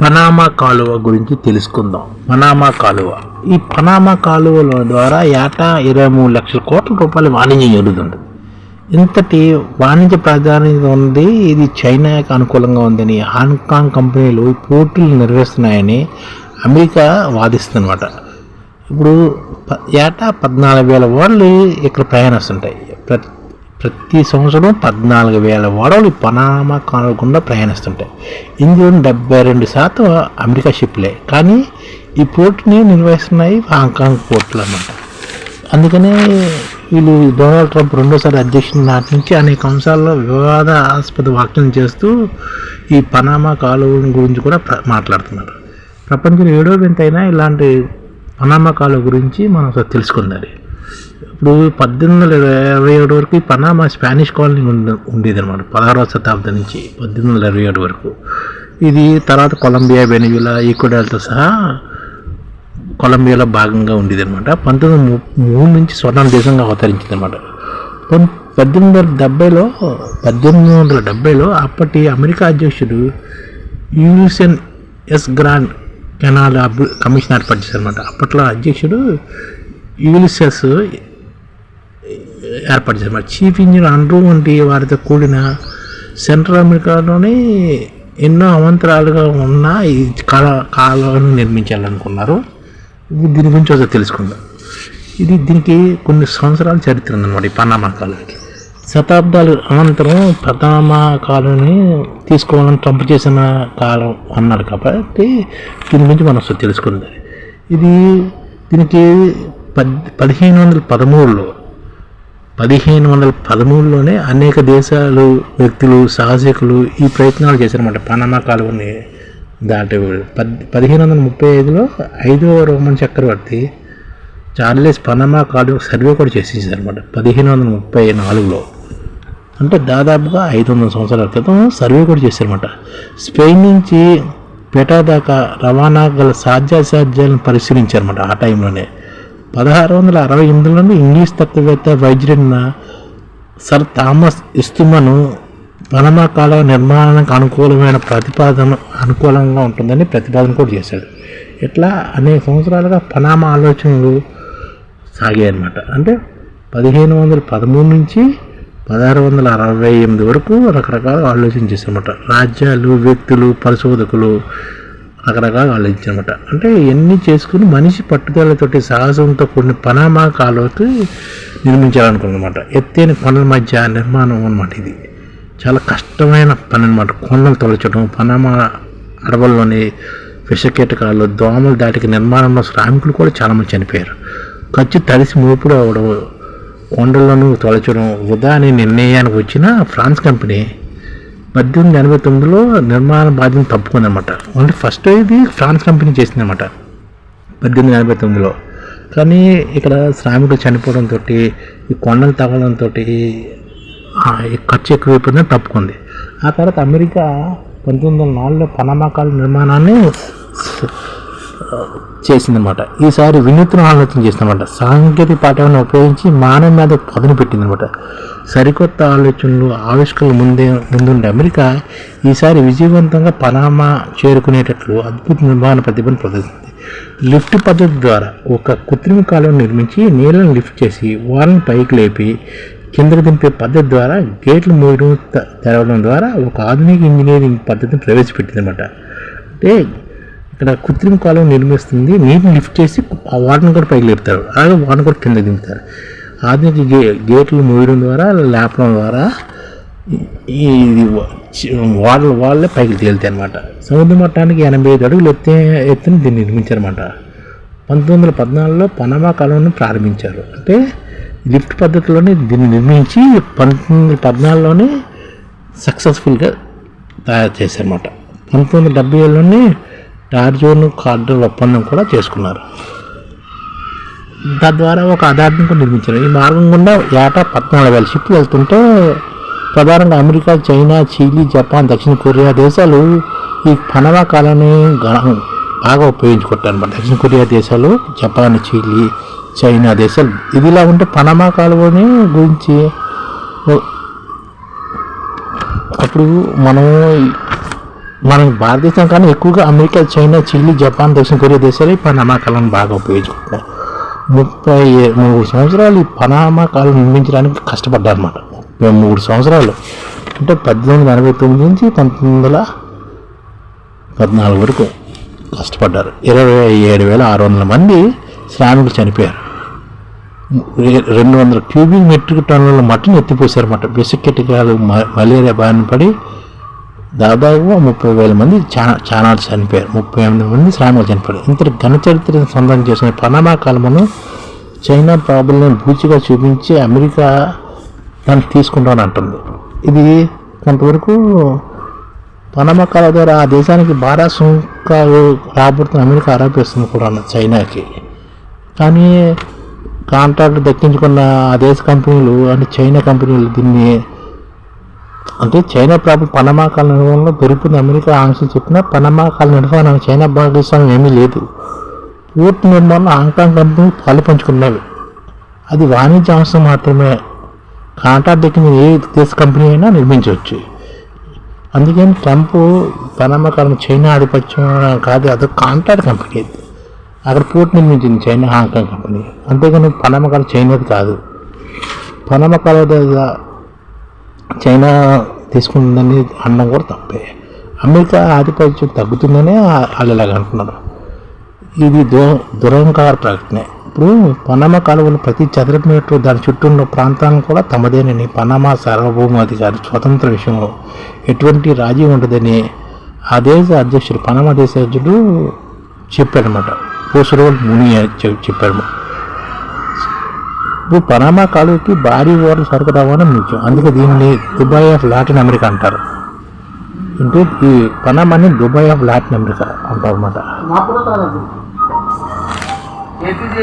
Panama కాలువ గురించి తెలుసుకుందాం. పనామా కాలువ. ఈ పనామా కాలువల ద్వారా ఏటా ఇరవై మూడు లక్షల కోట్ల రూపాయల వాణిజ్యం జరుగుతుంది. ఇంతటి వాణిజ్య ప్రాధాన్యత ఉంది. ఇది చైనాకి అనుకూలంగా ఉందని హాంకాంగ్ కంపెనీలు పోటీలు నిర్వహిస్తున్నాయని అమెరికా వాదిస్తుందన్నమాట. ఇప్పుడు ప- ఏటా పద్నాలుగు వేల ఓడలు ఇక్కడ ప్రయాణిస్తుంటాయి ప్రతి ప్రతి సంవత్సరం పద్నాలుగు వేల ఓడలు పనామా కాలువ గుండా ప్రయాణిస్తుంటాయి. ఇందులో డెబ్బై రెండు శాతం అమెరికా షిప్లే. కానీ ఈ పోర్టుని నిర్వహిస్తున్నాయి హాంకాంగ్ పోర్టులు అన్నమాట. అందుకనే వీళ్ళు డొనాల్డ్ ట్రంప్ రెండోసారి అధ్యక్షుని నాటి నుంచి అనేక అంశాల్లో వివాదాస్పద వ్యాఖ్యలు చేస్తూ ఈ పనామా కాలువ గురించి కూడా మాట్లాడుతున్నారు. ప్రపంచంలో ఏడో వింతైనా ఇలాంటి పనామా కాలువ గురించి మనం తెలుసుకుందాలి ఇప్పుడు పద్దెనిమిది వందల ఇరవై ఏడు వరకు ఈ పనామా స్పానిష్ కాలనీ ఉండే ఉండేది అనమాట పదహారవ శతాబ్దం నుంచి పద్దెనిమిది వందల ఇరవై ఏడు వరకు. ఇది తర్వాత కొలంబియా వెనిజులా ఈక్వడాల్తో సహా కొలంబియాలో భాగంగా ఉండేది అనమాట పంతొమ్మిది మూడు నుంచి స్వర్ణ దేశంగా అవతరించింది అనమాట పద్దెనిమిది వందల డెబ్బైలో పద్దెనిమిది వందల డెబ్బైలో అప్పటి అమెరికా అధ్యక్షుడు యూనిసెన్ ఎస్ గ్రాండ్ కెనాల్ అభి కమిషన్ ఏర్పాటు చేశారనమాట అప్పట్లో అధ్యక్షుడు యూలిసెస్ ఏర్పాటు చేశారు. చీఫ్ ఇంజనీర్ అండ్రూ వంటి వారితో కూడిన సెంట్రల్ అమెరికాలోనే ఎన్నో అవంతరాలుగా ఉన్న ఈ కాల కాలువను నిర్మించాలనుకున్నారు. ఇది దీని గురించి ఒకసారి తెలుసుకుందాం. ఇది దీనికి కొన్ని సంవత్సరాల చరిత్ర ఉందన్నమాట ఈ పనామా కాలానికి శతాబ్దాలు అనంతరం పనామా కాలువని తీసుకోవాలని ట్రంప్ చేసిన కాలం అన్నారు కాబట్టి దీని గురించి మనం తెలుసుకుందాం. ఇది దీనికి పద్ పదిహేను వందల పదమూడులో పదిహేను వందల పదమూడులోనే అనేక దేశాలు వ్యక్తులు సాహసికులు ఈ ప్రయత్నాలు చేశారన్నమాట. పనామా కాలువని దాటి పద్ పదిహేను వందల ముప్పై ఐదులో ఐదవ రోమన్ చక్రవర్తి చార్లెస్ పనామా కాలువ సర్వే కూడా చేసేసారన్నమాట. పదిహేను వందల ముప్పై నాలుగులో. అంటే దాదాపుగా ఐదు వందల సంవత్సరాల క్రితం సర్వే కూడా చేశారన్నమాట. స్పెయిన్ నుంచి పెటా దాకా రవాణా గల సాధ్యాసాధ్యాలను పరిశీలించారన్నమాట ఆ టైంలోనే. పదహారు వందల అరవై ఎనిమిదిలోనే ఇంగ్లీష్ తత్వవేత్త వైద్యుడైన సర్ థామస్ ఇస్తుమను పనమా కాలువ నిర్మాణానికి అనుకూలమైన ప్రతిపాదన అనుకూలంగా ఉంటుందని ప్రతిపాదన కూడా చేశాడు. ఇట్లా అనేక సంవత్సరాలుగా పనామా ఆలోచనలు సాగాయి అన్నమాట అంటే పదిహేను వందల పదమూడు నుంచి పదహారు వందల అరవై ఎనిమిది వరకు రకరకాల ఆలోచన చేశారన్నమాట. రాజ్యాలు వ్యక్తులు పరిశోధకులు రకరకాల అనమాట అంటే ఇవన్నీ చేసుకుని మనిషి పట్టుదలతోటి సాహసంతో కూడిన పనామా కాలువకి నిర్మించాలనుకున్నమాట. ఎత్తైన కొండల మధ్య నిర్మాణం అనమాట ఇది. చాలా కష్టమైన పని అనమాట కొండలు తొలచడం పనామా అడవుల్లోని విషకీటకాలు దోమలు దాటికి నిర్మాణంలో శ్రామికులు కూడా చాలామంది చనిపోయారు. ఖర్చు తడిసి మూపుడు అవడం కొండలను తొలచడం వృధా అనే నిర్ణయానికి వచ్చిన ఫ్రాన్స్ కంపెనీ పద్దెనిమిది ఎనభై తొమ్మిదిలో నిర్మాణ బాధ్యత తప్పుకుందనమాట ఓన్లీ ఫస్ట్ ఇది ఫ్రాన్స్ కంపెనీ చేసిందనమాట పద్దెనిమిది ఎనభై తొమ్మిదిలో. కానీ ఇక్కడ శ్రామికులు చనిపోవడంతో ఈ కొండలు తగలడంతో ఈ ఖర్చు ఎక్కువైపోయిందని తప్పుకుంది. ఆ తర్వాత అమెరికా పంతొమ్మిది వందల నాలుగులో పనామా నిర్మాణాన్ని చేసిందనమాట. ఈసారి వినూత్న ఆలోచన చేసిందనమాట. సాంకేతిక పాఠాలను ఉపయోగించి మానవ మీద పదును పెట్టిందనమాట. సరికొత్త ఆలోచనలు ఆవిష్కరణలు ముందే ముందుండే అమెరికా ఈసారి విజయవంతంగా పనామా చేరుకునేటట్లు అద్భుత నిర్మాణ ప్రతిభను ప్రదర్శించింది. లిఫ్ట్ పద్ధతి ద్వారా ఒక కృత్రిమ కాలువను నిర్మించి నీళ్ళను లిఫ్ట్ చేసి వాళ్ళని పైకి లేపి కిందకు దింపే పద్ధతి ద్వారా గేట్లు మూయడం తెరవడం ద్వారా ఒక ఆధునిక ఇంజనీరింగ్ పద్ధతిని ప్రవేశపెట్టిందన్నమాట అంటే ఇక్కడ కృత్రిమ కాలువ నిర్మిస్తుంది. నీటిని లిఫ్ట్ చేసి ఆ వాటర్ని కూడా పైకి లేపుతారు. అలాగే వాటర్ని కూడా కింద దింపుతారు. ఆధునిక గే గేట్లు మూయడం ద్వారా లేపడం ద్వారా ఈ ఇది వాళ్ళ వాళ్ళే పైకి తేలుతాయి అనమాట సముద్ర మట్టానికి ఎనభై ఐదు అడుగులు ఎత్తే ఎత్తుని దీన్ని నిర్మించారన్నమాట. పంతొమ్మిది వందల పద్నాలుగులో పనామా కాలువను ప్రారంభించారు. అంటే లిఫ్ట్ పద్ధతిలోనే దీన్ని నిర్మించి పంతొమ్మిది వందల పద్నాలుగులోనే సక్సెస్ఫుల్గా తయారు చేశారన్నమాట. పంతొమ్మిది వందల డెబ్బై ఏళ్ళలోనే టార్జోన్ కార్డు ఒప్పందం కూడా చేసుకున్నారు. తద్వారా ఒక అదార్థం కూడా నిర్మించారు. ఈ మార్గం గుండా ఏటా పద్నాలుగు వేల షిప్లు వెళ్తుంటే ప్రధానంగా అమెరికా చైనా చిలీ జపాన్ దక్షిణ కొరియా దేశాలు ఈ పనవా కాలాన్ని గణ- బాగా ఉపయోగించుకుంటారు అనమాట దక్షిణ కొరియా దేశాలు జపాన్ చిలీ చైనా దేశాలు ఇదిలా ఉంటే పనమా కాలువని గురించి అప్పుడు మనం మన భారతదేశం కానీ ఎక్కువగా అమెరికా చైనా చిల్లీ జపాన్ దక్షిణ కొరియా దేశాలు ఈ పనామా బాగా ఉపయోగించుకుంటున్నాయి. ముప్పై మూడు సంవత్సరాలు ఈ పనామా కాలం నిర్మించడానికి కష్టపడ్డారన్నమాట. ముప్పై మూడు సంవత్సరాలు అంటే పద్దెనిమిది వందల ఎనభై తొమ్మిది నుంచి పంతొమ్మిది వందల పద్నాలుగు వరకు కష్టపడ్డారు. ఇరవై ఏడు వేల ఆరు వందల మంది శ్రామికులు చనిపోయారు. రెండు వందల క్యూబిక్ మెట్రిక్ టన్నుల మట్టిని ఎత్తిపోసారన్నమాట. విసకెటికాలు మలేరియా బారిన పడి దాదాపు ముప్పై వేల మంది చాలా చాలా చనిపోయారు. ముప్పై ఎనిమిది మంది శ్రామికులు చనిపోయారు. ఇంతటి ఘన చరిత్రను సొంతం చేసిన పనామా కాలమును చైనా ప్రాబ్లమ్ని బూచిగా చూపించి అమెరికా దాన్ని తీసుకుంటామని అంటుంది. ఇది కొంతవరకు పనామా కాల ద్వారా ఆ దేశానికి భారీ సుంకాలు రాబడుతున్న అమెరికా ఆరోపిస్తుంది కూడా చైనాకి. కానీ కాంట్రాక్ట్ దక్కించుకున్న ఆ దేశ కంపెనీలు అంటే చైనా కంపెనీలు దీన్ని అంటే చైనా ప్రాబ్లం పనమా కాల నిర్వహణలో పెరుగుతున్న అమెరికా ఆంక్షలు చెప్పిన పనమా కాల నిర్వహణ చైనా భాగస్వామ్యం ఏమీ లేదు. పూర్తి నిర్మాణం హాంకాంగ్ కంపెనీ పాలు పంచుకున్నవి అది వాణిజ్య అంశం మాత్రమే. కాంట్రాక్ట్ దక్కిన ఏ దేశ కంపెనీ అయినా నిర్మించవచ్చు. అందుకని ట్రంప్ పనమా కాలం చైనా ఆధిపత్యం కాదు అదొక కాంట్రాక్ట్ కంపెనీ అది. అక్కడ పోర్ట్ నిర్మించింది చైనా హాంకాంగ్ కంపెనీ. అంతేగాని పనమా కాలం చైనాది కాదు. పనమా కాలం దగ్గర చైనా తీసుకుంటుందని అనడం కూడా తప్పే. అమెరికా ఆధిపత్యం తగ్గుతుందనే వాళ్ళు ఇలాగ అంటున్నారు. ఇది దు దురహంకార ప్రకటనే. ఇప్పుడు పనామా కాలువలు ప్రతి చదరపు మీటర్ దాని చుట్టూ ఉన్న ప్రాంతాలను కూడా తమదేనని పనామా సార్వభౌమాధికారి స్వతంత్ర విషయంలో ఎటువంటి రాజీ ఉండదని ఆ దేశ అధ్యక్షుడు పనామా దేశ అధ్యక్షుడు చెప్పాడనమాట పోసరోల్ ముని చెప్పాడు. ఇప్పుడు పనామా కాలువకి భారీ ఓడలు సరుకు రవాణా ముఖ్యం అందుకే దీన్ని దుబాయ్ ఆఫ్ లాటిన్ అమెరికా అంటారు. అంటే ఈ పనామాని దుబాయ్ ఆఫ్ లాటిన్ అమెరికా అంటారు అనమాట ఏపీజీ